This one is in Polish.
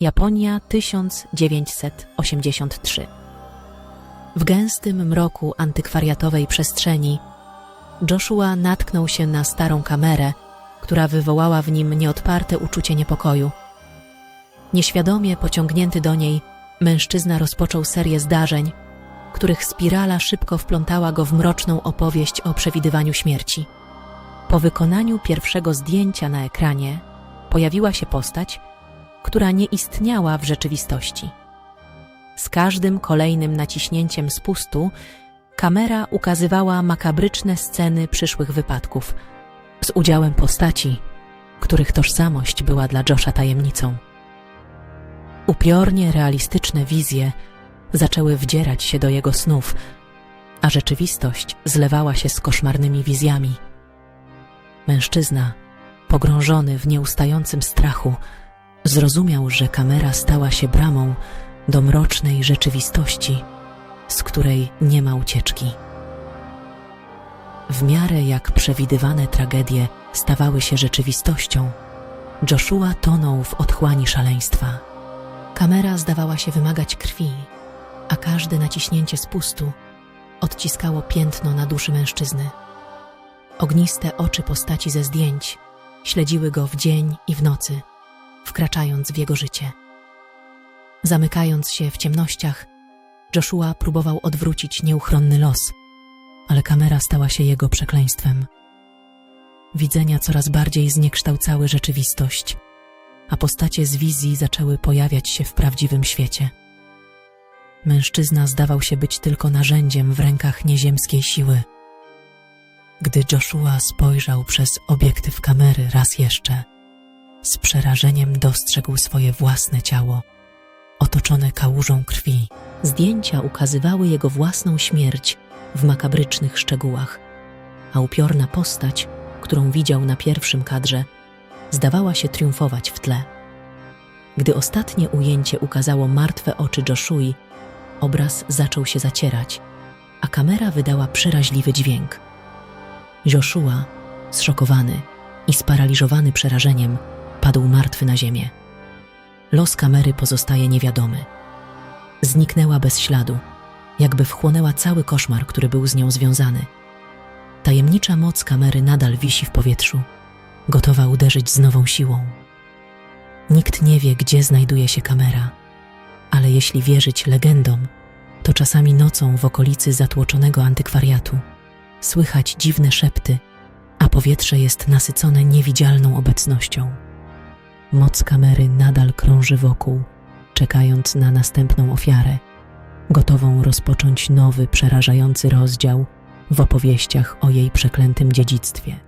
Japonia 1983. W gęstym mroku antykwariatowej przestrzeni Joshua natknął się na starą kamerę, która wywołała w nim nieodparte uczucie niepokoju. Nieświadomie pociągnięty do niej, mężczyzna rozpoczął serię zdarzeń, których spirala szybko wplątała go w mroczną opowieść o przewidywaniu śmierci. Po wykonaniu pierwszego zdjęcia na ekranie pojawiła się postać, która nie istniała w rzeczywistości. Z każdym kolejnym naciśnięciem spustu kamera ukazywała makabryczne sceny przyszłych wypadków z udziałem postaci, których tożsamość była dla Josha tajemnicą. Upiornie realistyczne wizje zaczęły wdzierać się do jego snów, a rzeczywistość zlewała się z koszmarnymi wizjami. Mężczyzna, pogrążony w nieustającym strachu, zrozumiał, że kamera stała się bramą do mrocznej rzeczywistości, z której nie ma ucieczki. W miarę jak przewidywane tragedie stawały się rzeczywistością, Joshua tonął w otchłani szaleństwa. Kamera zdawała się wymagać krwi, a każde naciśnięcie spustu odciskało piętno na duszy mężczyzny. Ogniste oczy postaci ze zdjęć śledziły go w dzień i w nocy, wkraczając w jego życie. Zamykając się w ciemnościach, Joshua próbował odwrócić nieuchronny los, ale kamera stała się jego przekleństwem. Widzenia coraz bardziej zniekształcały rzeczywistość, a postacie z wizji zaczęły pojawiać się w prawdziwym świecie. Mężczyzna zdawał się być tylko narzędziem w rękach nieziemskiej siły. Gdy Joshua spojrzał przez obiektyw kamery raz jeszcze, z przerażeniem dostrzegł swoje własne ciało, otoczone kałużą krwi. Zdjęcia ukazywały jego własną śmierć w makabrycznych szczegółach, a upiorna postać, którą widział na pierwszym kadrze, zdawała się triumfować w tle. Gdy ostatnie ujęcie ukazało martwe oczy Joshui, obraz zaczął się zacierać, a kamera wydała przeraźliwy dźwięk. Joshua, zszokowany i sparaliżowany przerażeniem, padł martwy na ziemię. Los kamery pozostaje niewiadomy. Zniknęła bez śladu, jakby wchłonęła cały koszmar, który był z nią związany. Tajemnicza moc kamery nadal wisi w powietrzu, gotowa uderzyć z nową siłą. Nikt nie wie, gdzie znajduje się kamera, ale jeśli wierzyć legendom, to czasami nocą w okolicy zatłoczonego antykwariatu słychać dziwne szepty, a powietrze jest nasycone niewidzialną obecnością. Moc kamery nadal krąży wokół, czekając na następną ofiarę, gotową rozpocząć nowy, przerażający rozdział w opowieściach o jej przeklętym dziedzictwie.